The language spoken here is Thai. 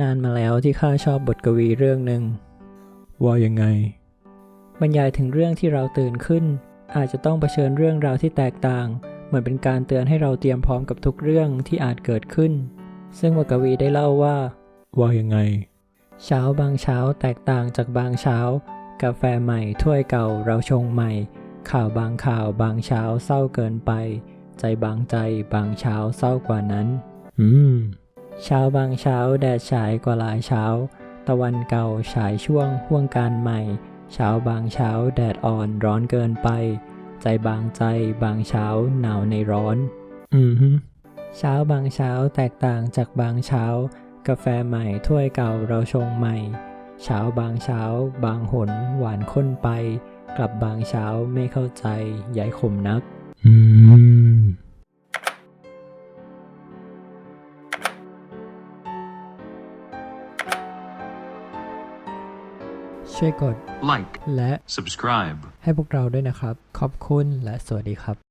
นานมาแล้วที่ข้าชอบบทกวีเรื่องหนึ่ง ว่ายังไง บรรยายถึงเรื่องที่เราตื่นขึ้น อาจจะต้องเผชิญเรื่องราวที่แตกต่าง เหมือนเป็นการเตือนให้เราเตรียมพร้อมกับทุกเรื่องที่อาจเกิดขึ้น ซึ่งบทกวีได้เล่าว่า ว่ายังไง เช้าบางเช้าแตกต่างจากบางเช้า กาแฟใหม่ถ้วยเก่าเราชงใหม่ ข่าวบางข่าวบางเช้าเศร้าเกินไป ใจบางใจบางเช้าเศร้ากว่านั้น อืม เช้าบางเช้าแดดฉายกว่าหลายเช้า ตะวันเก่าฉายช่วงห่วงการใหม่ เช้าบางเช้าแดดอ่อนร้อนเกินไป ใจบางใจบางเช้าหนาวในร้อน อืมฮึเช้าบางเช้าแตกต่างจากบางเช้า กาแฟใหม่ถ้วยเก่าเราชงใหม่ เช้าบางเช้า บางหนหวานข้นไป กลับบางเช้าไม่เข้าใจย้ายขมนัก อืม ช่วยกด like, และ subscribe. ให้พวกเราด้วยนะครับ ขอบคุณและสวัสดีครับ